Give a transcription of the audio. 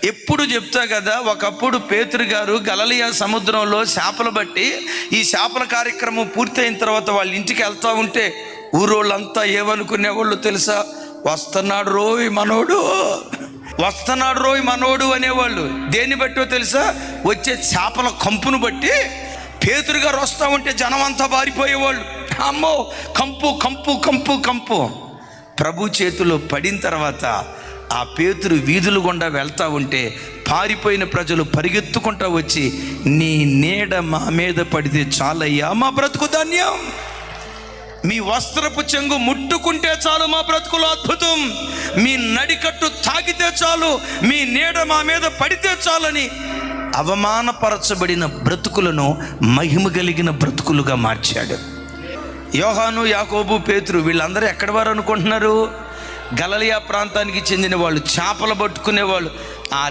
ఎప్పుడు చెప్తా కదా ఒకప్పుడు పేతురు గారు గలలియా సముద్రంలో చేపలు బట్టి ఈ చేపల కార్యక్రమం పూర్తయిన తర్వాత వాళ్ళ ఇంటికి వెళ్తా ఉంటే ఊరోళ్ళంతా ఏమనుకునేవాళ్ళు తెలుసా? వస్తున్నాడు రోయ్ మనోడు. వస్తున్నాడు రోయ్ మనోడు అనేవాళ్ళు. దేన్ని బట్టో తెలుసా? వచ్చే చేపల కంపును బట్టి పేతురు గారు వస్తూ ఉంటే జనం అంతా బారిపోయేవాళ్ళు. అమ్మో కంపు కంపు కంపు కంపు. ప్రభు చేతిలో పడిన తర్వాత ఆ పేతురు వీధులు గుండా వెళ్తా ఉంటే పారిపోయిన ప్రజలు పరిగెత్తుకుంటా వచ్చి నీ నీడ మా మీద పడితే చాలయ్యా మా బ్రతుకు ధాన్యం. మీ వస్త్రపు చెంగు ముట్టుకుంటే చాలు మా బ్రతుకులో అద్భుతం. మీ నడికట్టు తాకితే చాలు మీ నీడ మా మీద పడితే చాలని అవమానపరచబడిన బ్రతుకులను మహిమ కలిగిన బ్రతుకులుగా మార్చాడు. యోహాను యాకోబు పేతురు వీళ్ళందరూ ఎక్కడి వారు అనుకుంటున్నారు? గలలియా ప్రాంతానికి చెందిన వాళ్ళు చేపలు పట్టుకునే వాళ్ళు